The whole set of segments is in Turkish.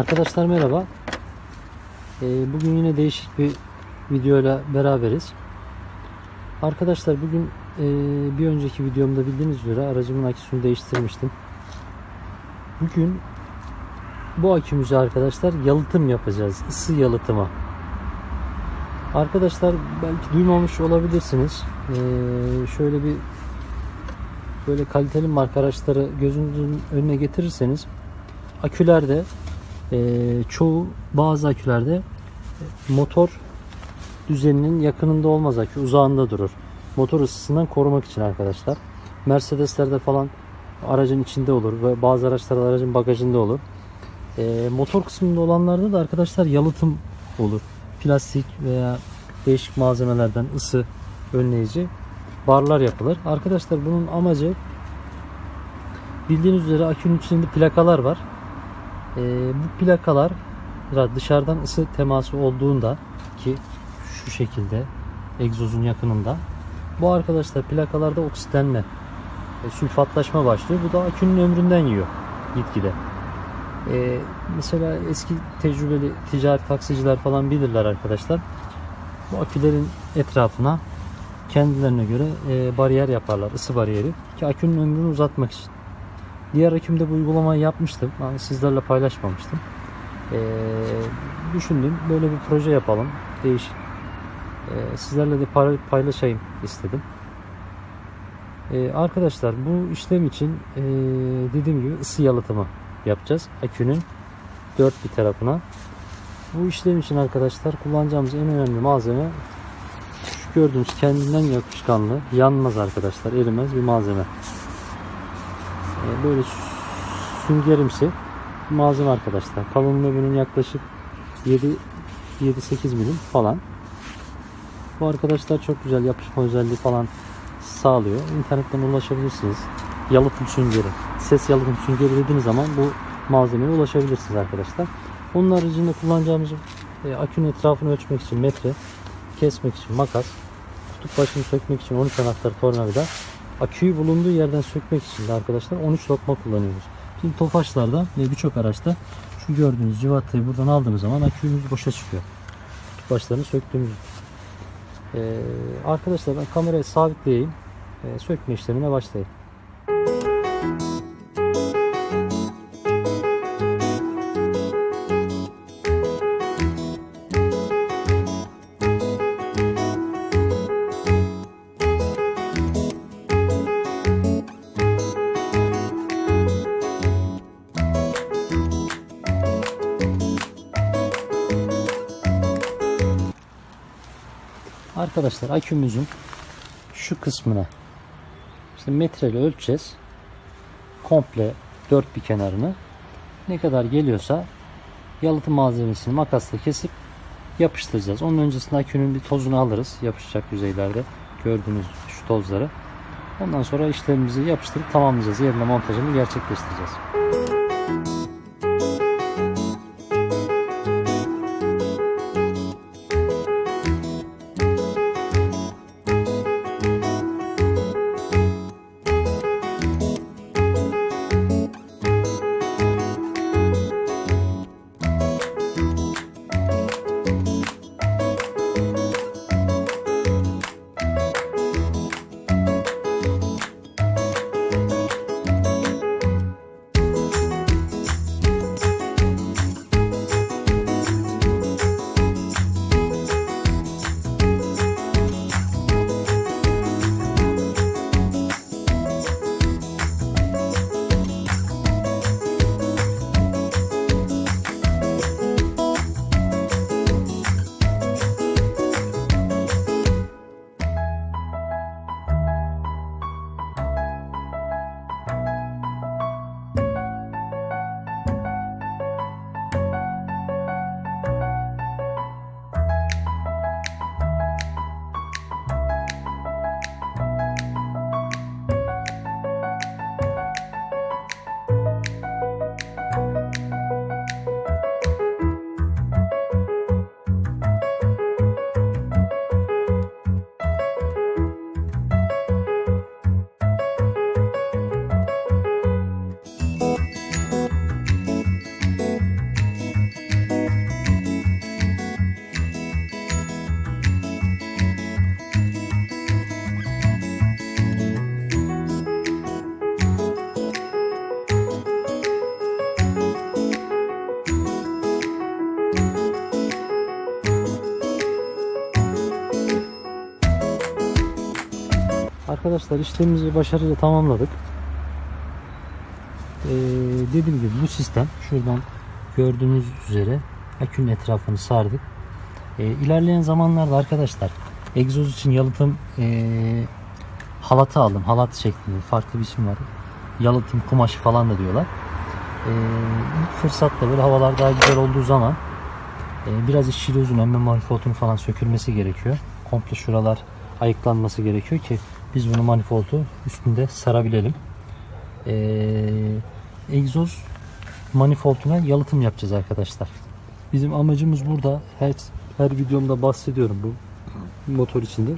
Arkadaşlar merhaba. Ee, bugün yine değişik bir videoyla beraberiz. Arkadaşlar bugün e, bir önceki videomda bildiğiniz üzere aracımın aküsünü değiştirmiştim. Bugün bu akümüzü arkadaşlar yalıtım yapacağız. Isı yalıtımı. Arkadaşlar belki duymamış olabilirsiniz. Ee, şöyle bir böyle kaliteli marka araçları gözünüzün önüne getirirseniz akülerde e, çoğu bazı akülerde motor düzeninin yakınında olmaz akü uzağında durur. Motor ısısından korumak için arkadaşlar. Mercedeslerde falan aracın içinde olur ve bazı araçlarda aracın bagajında olur. E, motor kısmında olanlarda da arkadaşlar yalıtım olur. Plastik veya değişik malzemelerden ısı önleyici barlar yapılır. Arkadaşlar bunun amacı bildiğiniz üzere akünün içinde plakalar var. Ee, bu plakalar dışarıdan ısı teması olduğunda ki şu şekilde egzozun yakınında bu arkadaşlar plakalarda oksitlenme e, sülfatlaşma başlıyor. Bu da akünün ömründen yiyor gitgide. Ee, mesela eski tecrübeli ticari taksiciler falan bilirler arkadaşlar. Bu akülerin etrafına kendilerine göre e, bariyer yaparlar. ısı bariyeri ki akünün ömrünü uzatmak için. Diğer akümde bu uygulamayı yapmıştım. ama sizlerle paylaşmamıştım. Ee, düşündüm böyle bir proje yapalım. Değişik. Ee, sizlerle de pay- paylaşayım istedim. Ee, arkadaşlar bu işlem için ee, dediğim gibi ısı yalıtımı yapacağız. Akünün dört bir tarafına. Bu işlem için arkadaşlar kullanacağımız en önemli malzeme şu gördüğünüz kendinden yapışkanlı yanmaz arkadaşlar erimez bir malzeme. Ee, böyle süngerimsi malzeme arkadaşlar. Kalınlığı bunun yaklaşık 7 7-8 milim falan. Bu arkadaşlar çok güzel yapışma özelliği falan sağlıyor. İnternetten ulaşabilirsiniz. Yalıtım süngeri. Ses yalıtım süngeri dediğiniz zaman bu malzemeye ulaşabilirsiniz arkadaşlar. Onun haricinde kullanacağımız e, akünün etrafını ölçmek için metre, kesmek için makas, kutup başını sökmek için 13 anahtar tornavida, aküyü bulunduğu yerden sökmek için de arkadaşlar 13 lokma kullanıyoruz. Şimdi Tofaşlarda ve birçok araçta şu gördüğünüz civatayı buradan aldığımız zaman akümüz boşa çıkıyor. Başlarını söktüğümüz ee, arkadaşlar ben kamerayı sabitleyeyim. Ee, sökme işlemine başlayayım. Arkadaşlar akümüzün şu kısmına işte metreyle ölçeceğiz. Komple dört bir kenarını. Ne kadar geliyorsa yalıtım malzemesini makasla kesip yapıştıracağız. Onun öncesinde akünün bir tozunu alırız. Yapışacak yüzeylerde gördüğünüz şu tozları. Ondan sonra işlemimizi yapıştırıp tamamlayacağız. Yerine montajını gerçekleştireceğiz. Arkadaşlar işlemimizi başarıyla tamamladık. Ee, dediğim gibi bu sistem şuradan gördüğünüz üzere akünün etrafını sardık. Ee, ilerleyen zamanlarda arkadaşlar egzoz için yalıtım ee, halatı aldım. Halat şeklinde farklı bir isim var. Yalıtım kumaşı falan da diyorlar. Ee, ilk fırsatta böyle havalar daha güzel olduğu zaman ee, biraz işçiliği uzun. Emme manifoldunun falan sökülmesi gerekiyor. Komple şuralar ayıklanması gerekiyor ki biz bunu manifoldu üstünde sarabilelim. Ee, egzoz manifolduna yalıtım yapacağız arkadaşlar. Bizim amacımız burada her, her videomda bahsediyorum bu motor içinde.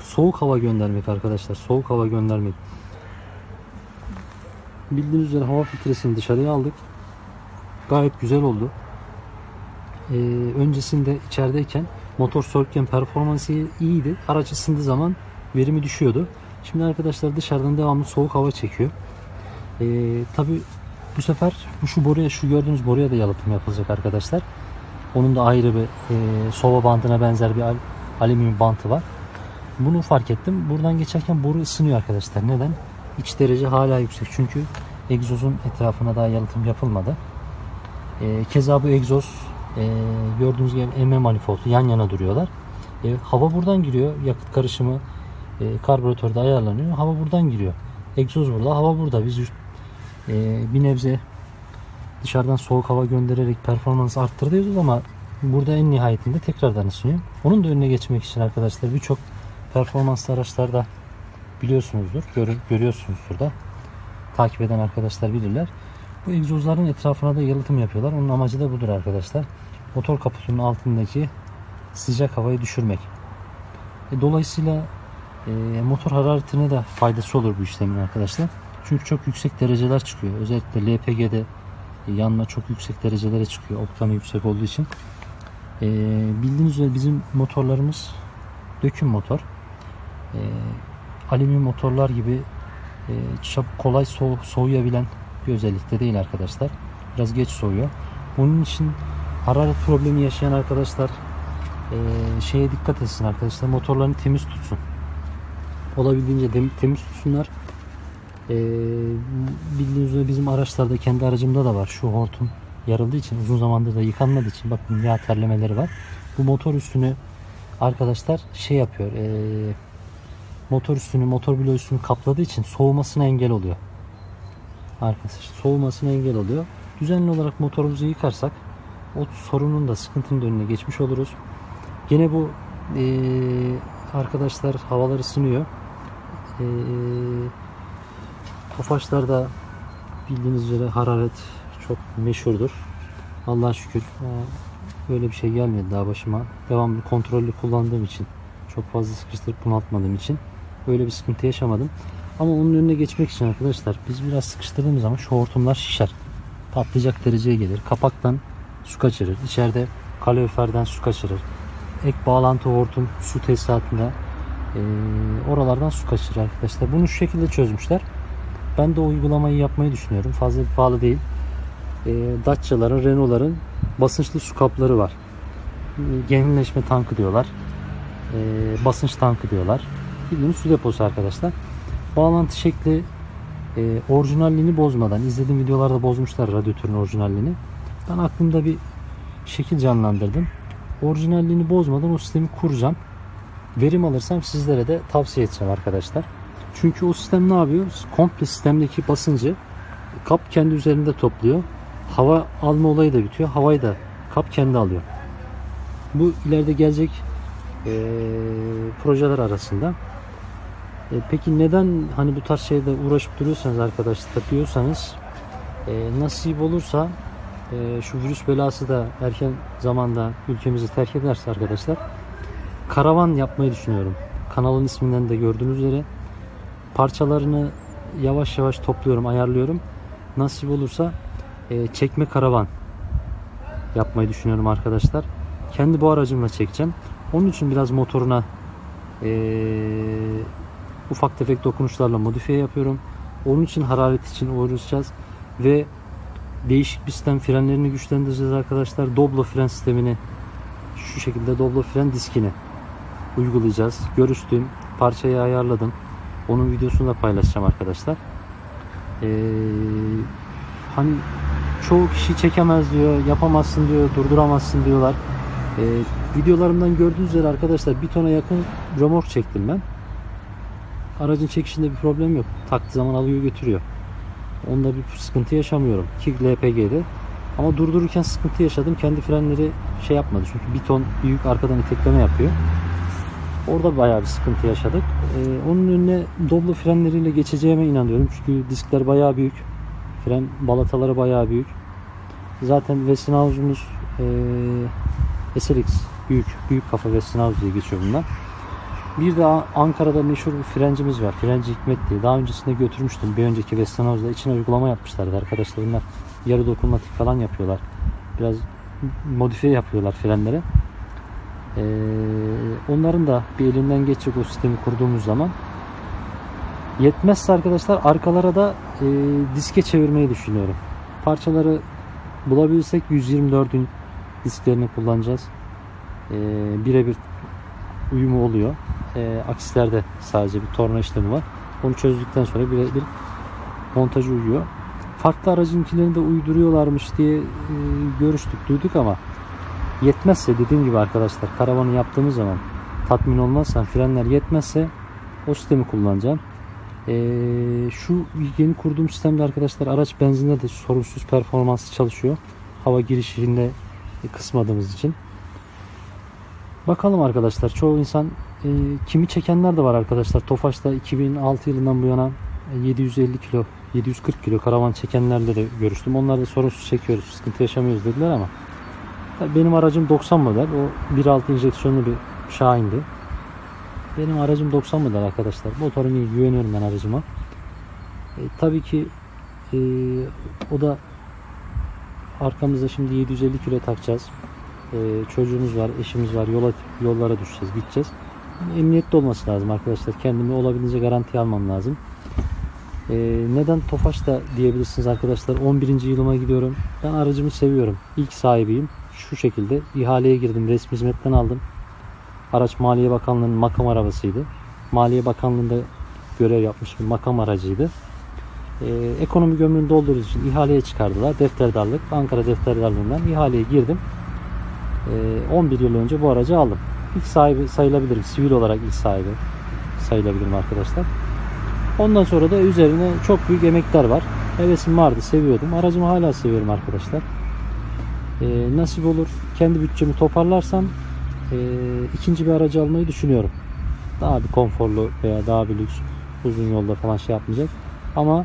Soğuk hava göndermek arkadaşlar. Soğuk hava göndermek. Bildiğiniz üzere hava filtresini dışarıya aldık. Gayet güzel oldu. Ee, öncesinde içerideyken motor soğukken performansı iyiydi. Araç ısındığı zaman verimi düşüyordu. Şimdi arkadaşlar dışarıdan devamlı soğuk hava çekiyor. Ee, Tabi bu sefer bu şu boruya şu gördüğünüz boruya da yalıtım yapılacak arkadaşlar. Onun da ayrı bir e, sova bandına benzer bir al- alüminyum bantı var. Bunu fark ettim. Buradan geçerken boru ısınıyor arkadaşlar. Neden? İç derece hala yüksek. Çünkü egzozun etrafına daha yalıtım yapılmadı. E, keza bu egzoz e, gördüğünüz gibi emme manifoldu yan yana duruyorlar. E, hava buradan giriyor. Yakıt karışımı e, karbüratörde ayarlanıyor. Hava buradan giriyor. Egzoz burada, hava burada. Biz e, bir nebze dışarıdan soğuk hava göndererek performansı arttırıyoruz ama burada en nihayetinde tekrardan ısınıyor. Onun da önüne geçmek için arkadaşlar birçok performanslı araçlarda biliyorsunuzdur, görür, görüyorsunuzdur da takip eden arkadaşlar bilirler. Bu egzozların etrafına da yalıtım yapıyorlar. Onun amacı da budur arkadaşlar. Motor kaputunun altındaki sıcak havayı düşürmek. E, dolayısıyla e, motor hararetine de faydası olur bu işlemin arkadaşlar. Çünkü çok yüksek dereceler çıkıyor. Özellikle LPG'de yanma çok yüksek derecelere çıkıyor. Oktanı yüksek olduğu için. E, bildiğiniz üzere bizim motorlarımız döküm motor. E, alüminyum motorlar gibi e, çabuk kolay soğu, soğuyabilen bir özellikte değil arkadaşlar. Biraz geç soğuyor. Bunun için hararet problemi yaşayan arkadaşlar e, şeye dikkat etsin arkadaşlar. Motorlarını temiz tutsun. Olabildiğince temiz tutsunlar. E, bildiğiniz üzere bizim araçlarda kendi aracımda da var. Şu hortum yarıldığı için uzun zamandır da yıkanmadığı için bakın yağ terlemeleri var. Bu motor üstünü arkadaşlar şey yapıyor. E, motor üstünü, motor bloğu üstünü kapladığı için soğumasına engel oluyor. Arkadaşlar soğumasına engel oluyor. Düzenli olarak motorumuzu yıkarsak o sorunun da sıkıntının da önüne geçmiş oluruz. Gene bu eee, arkadaşlar havalar ısınıyor. Eee Tofaşlarda bildiğiniz üzere hararet çok meşhurdur. Allah'a şükür böyle bir şey gelmedi daha başıma. Devamlı kontrollü kullandığım için çok fazla sıkıştırıp bunaltmadığım için böyle bir sıkıntı yaşamadım. Ama onun önüne geçmek için arkadaşlar biz biraz sıkıştırdığımız zaman şu hortumlar şişer. Patlayacak dereceye gelir. Kapaktan su kaçırır. İçeride kaloriferden su kaçırır. Ek bağlantı hortum su tesisatında eee, oralardan su kaçırır arkadaşlar. Bunu şu şekilde çözmüşler. Ben de o uygulamayı yapmayı düşünüyorum. Fazla pahalı değil. Eee Dacia'ların, Renault'ların basınçlı su kapları var. Genelleşme tankı diyorlar. Eee, basınç tankı diyorlar. Bildiğiniz su deposu arkadaşlar. Bağlantı şekli e, orijinalliğini bozmadan izlediğim videolarda bozmuşlar radyatörün orijinalliğini. Ben aklımda bir şekil canlandırdım. Orijinalliğini bozmadan o sistemi kuracağım. Verim alırsam sizlere de tavsiye edeceğim arkadaşlar. Çünkü o sistem ne yapıyor? Komple sistemdeki basıncı kap kendi üzerinde topluyor. Hava alma olayı da bitiyor. Havayı da kap kendi alıyor. Bu ileride gelecek e, projeler arasında. E, peki neden hani bu tarz şeyde uğraşıp duruyorsanız arkadaşlar diyorsanız e, nasip olursa e, şu virüs belası da erken zamanda ülkemizi terk ederse arkadaşlar karavan yapmayı düşünüyorum. Kanalın isminden de gördüğünüz üzere parçalarını yavaş yavaş topluyorum, ayarlıyorum. Nasip olursa e, çekme karavan yapmayı düşünüyorum arkadaşlar. Kendi bu aracımla çekeceğim. Onun için biraz motoruna eee ufak tefek dokunuşlarla modifiye yapıyorum. Onun için hararet için uğraşacağız ve değişik bir sistem frenlerini güçlendireceğiz arkadaşlar. Doblo fren sistemini şu şekilde Doblo fren diskini uygulayacağız. Görüştüğüm parçayı ayarladım. Onun videosunu da paylaşacağım arkadaşlar. Ee, hani çoğu kişi çekemez diyor, yapamazsın diyor, durduramazsın diyorlar. Ee, videolarımdan gördüğünüz üzere arkadaşlar bir tona yakın römork çektim ben. Aracın çekişinde bir problem yok. Taktığı zaman alıyor götürüyor. Onda bir sıkıntı yaşamıyorum. Ki LPG'de. Ama durdururken sıkıntı yaşadım. Kendi frenleri şey yapmadı. Çünkü bir ton büyük arkadan itekleme yapıyor. Orada bayağı bir sıkıntı yaşadık. Ee, onun önüne Doblo frenleriyle geçeceğime inanıyorum. Çünkü diskler bayağı büyük. Fren balataları bayağı büyük. Zaten Westinghous'umuz ee, SLX büyük büyük kafa Westinghouse diye geçiyor bunlar. Bir de Ankara'da meşhur bir frencimiz var. Frenci Hikmet diye. Daha öncesinde götürmüştüm. Bir önceki Westinghouse'da içine uygulama yapmışlardı arkadaşlar. Bunlar yarı dokunmatik falan yapıyorlar. Biraz modifiye yapıyorlar frenlere. Ee, onların da bir elinden geçecek o sistemi kurduğumuz zaman yetmezse arkadaşlar arkalara da e, diske çevirmeyi düşünüyorum. Parçaları bulabilirsek 124'ün disklerini kullanacağız. Ee, birebir uyumu oluyor. E, aksislerde sadece bir torna işlemi var. Onu çözdükten sonra birebir montajı uyuyor. Farklı aracınkilerini de uyduruyorlarmış diye e, görüştük, duyduk ama yetmezse dediğim gibi arkadaşlar karavanı yaptığımız zaman tatmin olmazsan frenler yetmezse o sistemi kullanacağım. E, şu yeni kurduğum sistemde arkadaşlar araç benzinde de sorunsuz performanslı çalışıyor. Hava girişinde kısmadığımız için. Bakalım arkadaşlar çoğu insan e, kimi çekenler de var arkadaşlar. Tofaş'ta 2006 yılından bu yana e, 750 kilo 740 kilo karavan çekenlerle de görüştüm. Onlar da sorunsuz çekiyoruz. Sıkıntı yaşamıyoruz dediler ama benim aracım 90 model. O 1.6 injeksiyonlu bir Şahin'di. Benim aracım 90 model arkadaşlar. Motorum iyi. Güveniyorum ben aracıma. E, tabii ki e, o da arkamızda şimdi 750 kilo takacağız. Ee, çocuğumuz var, eşimiz var. Yola yollara düşeceğiz, gideceğiz. Emniyetli olması lazım arkadaşlar. Kendimi olabildiğince garanti almam lazım. Ee, neden Tofaş'ta diyebilirsiniz arkadaşlar. 11. yılıma gidiyorum. Ben aracımı seviyorum. İlk sahibiyim. Şu şekilde ihaleye girdim. Resmi hizmetten aldım. Araç Maliye Bakanlığı'nın makam arabasıydı. Maliye Bakanlığı'nda görev yapmış bir makam aracıydı. Ee, ekonomi gömrüğünü doldurduğu için ihaleye çıkardılar. Defterdarlık. Ankara Defterdarlığı'ndan ihaleye girdim. Ee, 11 yıl önce bu aracı aldım. İlk sahibi sayılabilirim. Sivil olarak ilk sahibi sayılabilirim arkadaşlar. Ondan sonra da üzerine çok büyük emekler var. Hevesim vardı, seviyordum. Aracımı hala seviyorum arkadaşlar. Ee, nasip olur kendi bütçemi toparlarsam e, ikinci bir aracı almayı düşünüyorum. Daha bir konforlu veya daha bir lüks uzun yolda falan şey yapmayacak. Ama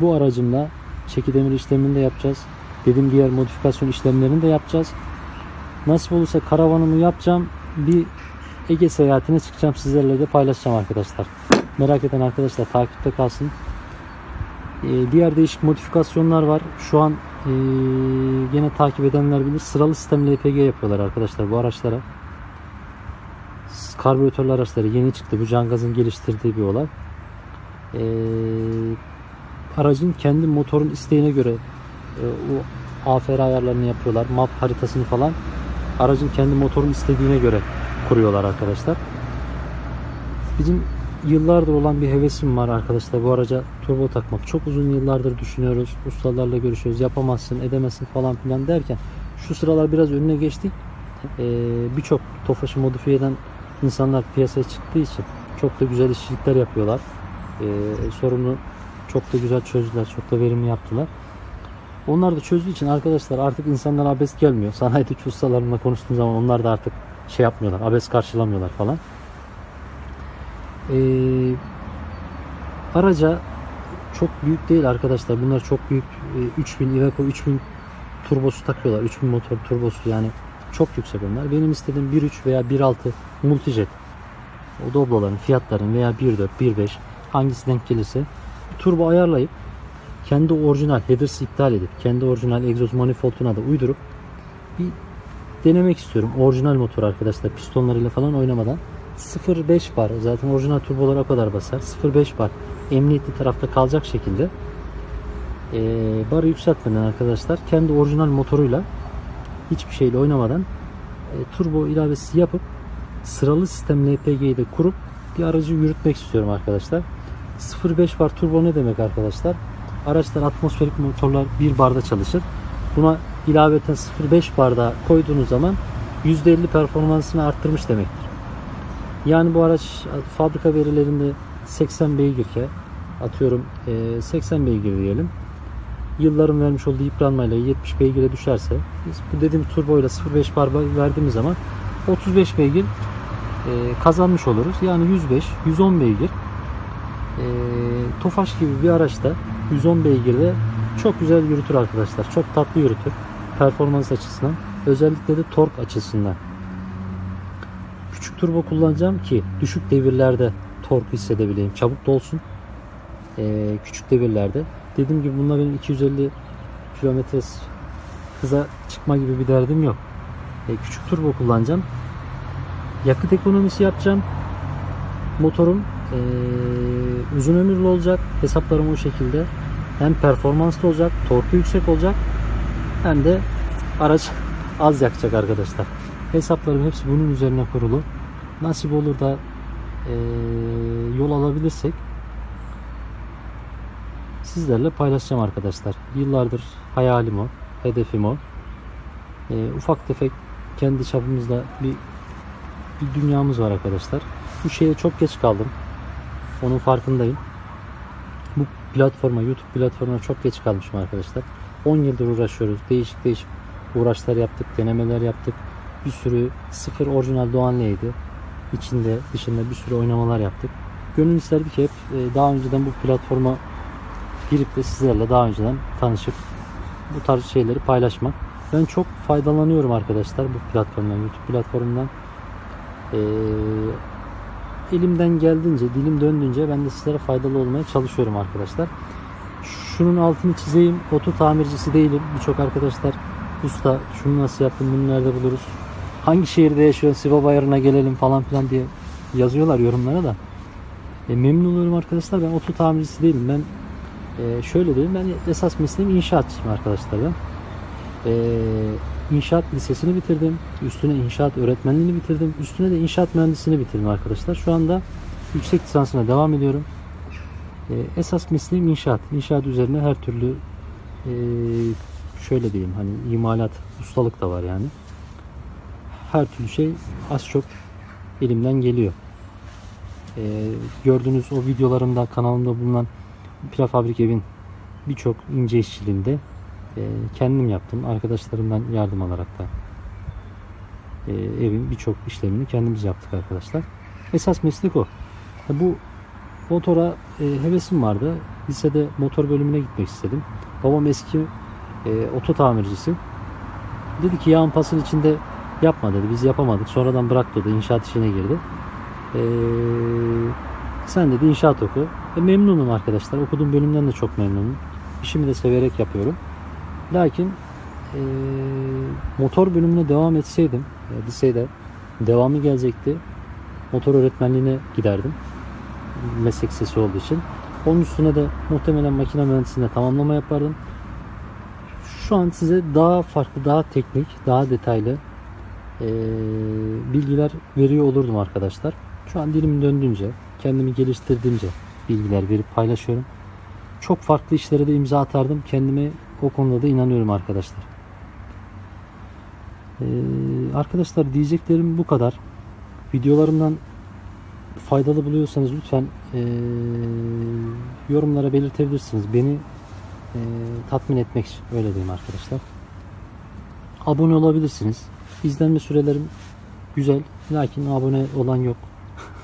bu aracımla çekidemir işlemini de yapacağız. Dedim diğer modifikasyon işlemlerini de yapacağız. Nasip olursa karavanımı yapacağım. Bir Ege seyahatine çıkacağım. Sizlerle de paylaşacağım arkadaşlar. Merak eden arkadaşlar takipte kalsın. Ee, diğer değişik modifikasyonlar var. Şu an ee, gene takip edenler bilir. Sıralı sistem LPG yapıyorlar arkadaşlar bu araçlara. Karbüratörlü araçları yeni çıktı. Bu Cangaz'ın geliştirdiği bir olay. Ee, aracın kendi motorun isteğine göre e, o AFR ayarlarını yapıyorlar. Map haritasını falan aracın kendi motorun istediğine göre kuruyorlar arkadaşlar. Bizim yıllardır olan bir hevesim var arkadaşlar bu araca turbo takmak. Çok uzun yıllardır düşünüyoruz. Ustalarla görüşüyoruz. Yapamazsın, edemezsin falan filan derken şu sıralar biraz önüne geçtik. Ee, Birçok Tofaş'ı modifiye eden insanlar piyasaya çıktığı için çok da güzel işçilikler yapıyorlar. Ee, sorunu çok da güzel çözdüler. Çok da verimli yaptılar. Onlar da çözdüğü için arkadaşlar artık insanlara abes gelmiyor. Sanayideki ustalarımla konuştuğum zaman onlar da artık şey yapmıyorlar. Abes karşılamıyorlar falan. Ee, araca çok büyük değil arkadaşlar. Bunlar çok büyük. Ee, 3000 Iveco 3000 turbosu takıyorlar. 3000 motor turbosu yani çok yüksek onlar. Benim istediğim 1.3 veya 1.6 multijet. O Doblo'ların fiyatların veya 1.4 1.5 hangisi denk gelirse turbo ayarlayıp kendi orijinal headers'ı iptal edip kendi orijinal egzoz manifolduna da uydurup bir denemek istiyorum. Orijinal motor arkadaşlar pistonlarıyla falan oynamadan 0.5 bar zaten orijinal turbolar o kadar basar. 0.5 bar emniyetli tarafta kalacak şekilde e, barı yükseltmeden arkadaşlar kendi orijinal motoruyla hiçbir şeyle oynamadan e, turbo ilavesi yapıp sıralı sistem LPG'yi de kurup bir aracı yürütmek istiyorum arkadaşlar. 0.5 bar turbo ne demek arkadaşlar? Araçlar atmosferik motorlar 1 barda çalışır. Buna ilaveten 0.5 barda koyduğunuz zaman %50 performansını arttırmış demektir. Yani bu araç fabrika verilerinde 80 beygirke atıyorum eee, 80 beygir diyelim. Yılların vermiş olduğu yıpranmayla 70 beygire düşerse biz bu dediğim turboyla 0.5 bar verdiğimiz zaman 35 beygir eee, kazanmış oluruz. Yani 105, 110 beygir eee Tofaş gibi bir araçta 110 beygirde çok güzel yürütür arkadaşlar. Çok tatlı yürütür. Performans açısından. Özellikle de tork açısından. Turbo kullanacağım ki düşük devirlerde tork hissedebileyim. Çabuk dolsun. Ee, küçük devirlerde. Dediğim gibi bununla benim 250 kilometre hıza çıkma gibi bir derdim yok. Ee, küçük turbo kullanacağım. Yakıt ekonomisi yapacağım. Motorum ee, uzun ömürlü olacak. Hesaplarım o şekilde. Hem performanslı olacak, torku yüksek olacak. Hem de araç az yakacak arkadaşlar. Hesaplarım hepsi bunun üzerine kurulu. Nasip olur da ee, yol alabilirsek sizlerle paylaşacağım arkadaşlar. Yıllardır hayalim o, hedefim o. Ee, ufak tefek kendi çapımızda bir bir dünyamız var arkadaşlar. Bu şeye çok geç kaldım. Onun farkındayım. Bu platforma, YouTube platformuna çok geç kalmışım arkadaşlar. 10 yıldır uğraşıyoruz. Değişik değişik uğraşlar yaptık, denemeler yaptık. Bir sürü sıfır orijinal Doğan L'ydi. İçinde, dışında bir sürü oynamalar yaptık. Gönül isterdi ki hep e, daha önceden bu platforma girip de sizlerle daha önceden tanışıp bu tarz şeyleri paylaşmak. Ben çok faydalanıyorum arkadaşlar bu platformdan, YouTube platformundan. Ee, elimden geldiğince, dilim döndüğünce ben de sizlere faydalı olmaya çalışıyorum arkadaşlar. Şunun altını çizeyim. Oto tamircisi değilim. Birçok arkadaşlar usta şunu nasıl yaptın, bunu nerede buluruz? Hangi şehirde yaşıyorsun? Siva Bayırı'na gelelim falan filan diye yazıyorlar yorumlara da. E, memnun oluyorum arkadaşlar. Ben oto tamircisi değilim. Ben e, şöyle diyeyim. Ben esas mesleğim inşaatçıyım arkadaşlar ben. E, inşaat lisesini bitirdim. Üstüne inşaat öğretmenliğini bitirdim. Üstüne de inşaat mühendisliğini bitirdim arkadaşlar. Şu anda yüksek lisansına devam ediyorum. E, esas mesleğim inşaat. İnşaat üzerine her türlü e, şöyle diyeyim hani imalat ustalık da var yani. Her türlü şey az çok elimden geliyor. E, gördüğünüz o videolarımda kanalımda bulunan prefabrik evin birçok ince işçiliğinde e, kendim yaptım. Arkadaşlarımdan yardım alarak da e, evin birçok işlemini kendimiz yaptık arkadaşlar. Esas meslek o. Bu motora e, hevesim vardı. Lisede motor bölümüne gitmek istedim. Babam eski e, oto tamircisi. Dedi ki yağın pasın içinde yapma dedi. Biz yapamadık. Sonradan bıraktı dedi. İnşaat işine girdi. E, sen dedi inşaat oku. E, memnunum arkadaşlar. Okuduğum bölümden de çok memnunum. İşimi de severek yapıyorum. Lakin e, motor bölümüne devam etseydim e, devamı gelecekti. Motor öğretmenliğine giderdim. Meslek lisesi olduğu için. Onun üstüne de muhtemelen makine mühendisliğinde tamamlama yapardım. Şu an size daha farklı, daha teknik, daha detaylı e, bilgiler veriyor olurdum arkadaşlar. Şu an dilim döndüğünce, kendimi geliştirdiğince bilgiler verip paylaşıyorum. Çok farklı işlere de imza atardım. Kendime o konuda da inanıyorum arkadaşlar. Ee, arkadaşlar diyeceklerim bu kadar. Videolarımdan faydalı buluyorsanız lütfen ee, yorumlara belirtebilirsiniz. Beni ee, tatmin etmek için öyle diyeyim arkadaşlar. Abone olabilirsiniz. İzlenme sürelerim güzel. Lakin abone olan yok.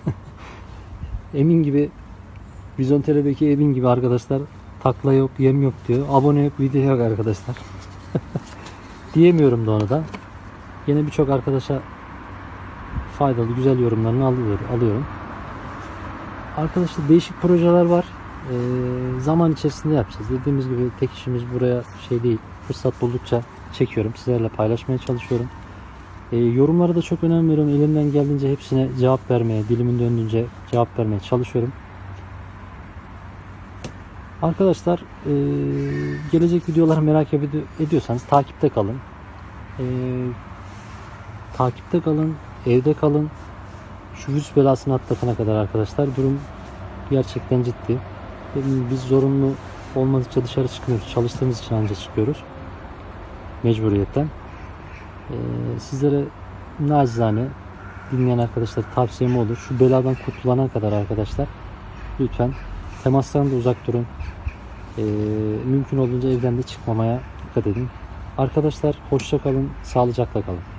Emin gibi Vizontele'deki Emin gibi arkadaşlar takla yok, yem yok diyor. Abone yok, video yok arkadaşlar. Diyemiyorum da onu da. Yine birçok arkadaşa faydalı, güzel yorumlarını alıyorum. Arkadaşlar değişik projeler var. Ee, zaman içerisinde yapacağız. Dediğimiz gibi tek işimiz buraya şey değil. Fırsat buldukça çekiyorum. Sizlerle paylaşmaya çalışıyorum. Ee, yorumlara da çok önem veriyorum. Elimden geldiğince hepsine cevap vermeye, dilimin döndüğünce cevap vermeye çalışıyorum. Arkadaşlar e, gelecek videoları merak ed- ediyorsanız takipte kalın. E, takipte kalın, evde kalın. şu virüs belasını atlatana kadar arkadaşlar durum gerçekten ciddi. Biz zorunlu olmadıkça dışarı çıkmıyoruz. Çalıştığımız için ancak çıkıyoruz. Mecburiyetten. Ee, sizlere nacizane dinleyen arkadaşlar tavsiyem olur. Şu beladan kurtulana kadar arkadaşlar lütfen temastan da uzak durun. Ee, mümkün olduğunca evden de çıkmamaya dikkat edin. Arkadaşlar hoşça kalın, sağlıcakla kalın.